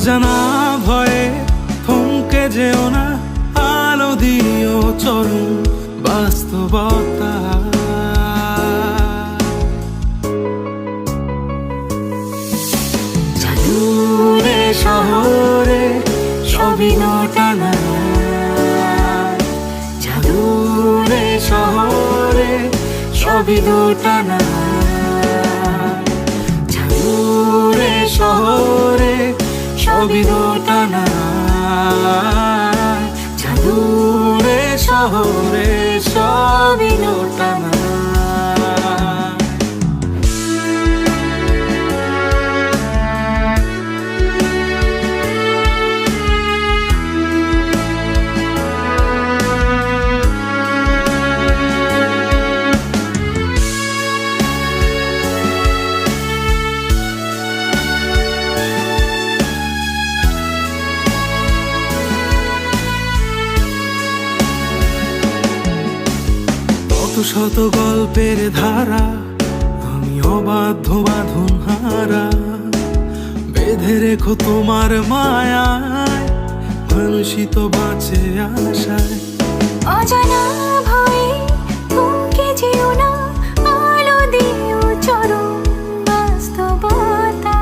অজানা ভয়ে থমকে যেও না, আলো দিও চরম বাস্তবতা। জাদুরে শহরে সবই নটানা। জাদুরে শহরে সবই দোটানা জাদুরে শহরে সবই দোটানা জাদুরে শহরে সবই দোটানা শত গল্পের ধারা আমি অবাধ্য বাঁধন হারা। বেঁধে রেখো তোমার মায়ায় মানুষই তো বাঁচে আশায়। অজানা ভয়ে থমকে যেও না আলো দিও চরম বাস্তবতা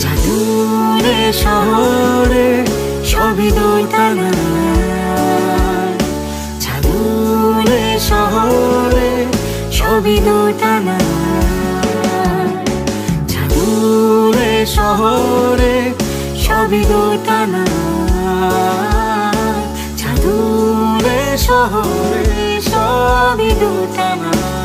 জাদুরে শহরে সবই দোটানা জাদুরে শহরে সবই দোটানা জাদুরে শহরে সবই দোটানা জাদুরে শহরে সবই দোটানা